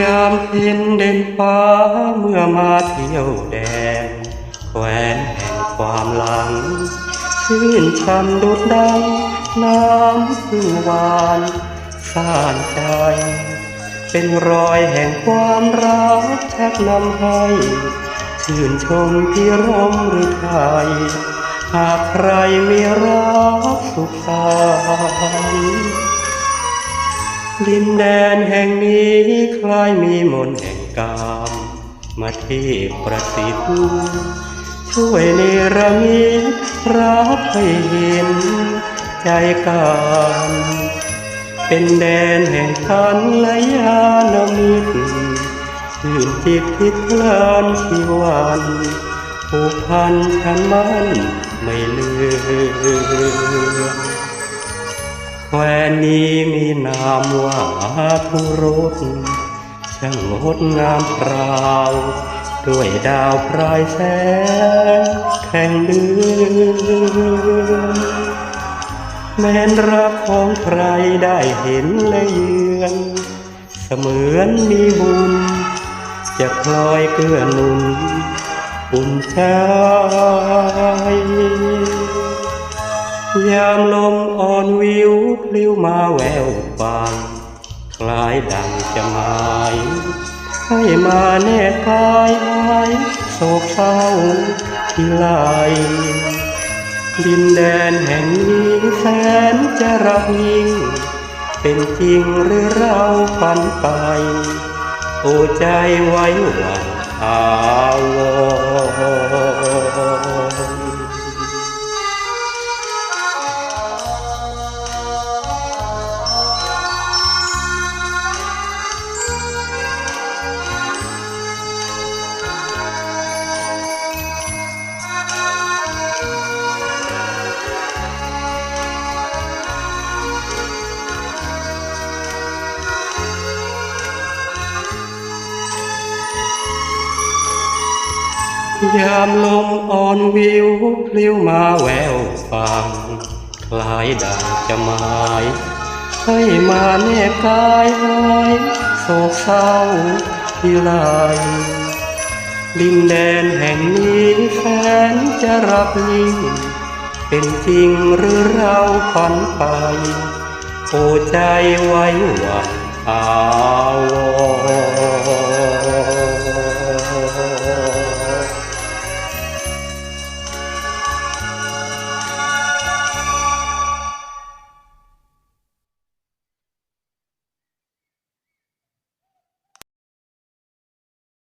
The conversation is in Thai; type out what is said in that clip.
ยามเพ็นเด่นฟ้าเมื่อมาเที่ยวแดนแควนแห่งความหลัง ชื่นช่ำดุดดัง น้ำพึ่งหวานซ่านใจ เป็นรอยแห่งความรักชักนำให้ ชื่นชมที่ร่มหรือไทย หากใครมีรักสุขสันต์ ดินแดนแห่งนี้คล้ายมีมนแห่งกามมาเที่ประสิทธิ์ช่วยเนรมิตรักให้เห็นใจกันเป็นแดนแห่งคันและยานมิตรชื่นจิตทิดเพลินชีวันผูกพันฉันมันไม่เลือน แควนนี้มีนามว่าทุรสช่างงดงามพราวด้วยดาวพรายแสงแข่งเดือนแม้นรักของใครได้เห็นและเยือน เสมือนมีบุญ จะคลอยเกื้อหนุนอุ่นใจยามลมอ่อนวิว วมาแววฟังคล้ายดังจะหมายให้มาแนบกายหายโศกเศร้าที่ไหลดินแดนแห่งนี้แสนจะรักยิ่ง เป็นจริงหรือเราฝันไป โอ้ใจไว้หวันอาวร ยามลมอ่อนวิวพลิ้วมาแววฟังคล้ายดังจะหมายให้มาแนบกายหายโศกเศร้าที่ไหลดินแดนแห่งนี้แสนจะรักยิ่งเป็นจริงหรือเราฝันไปโอ้ใจไว้หวันอาว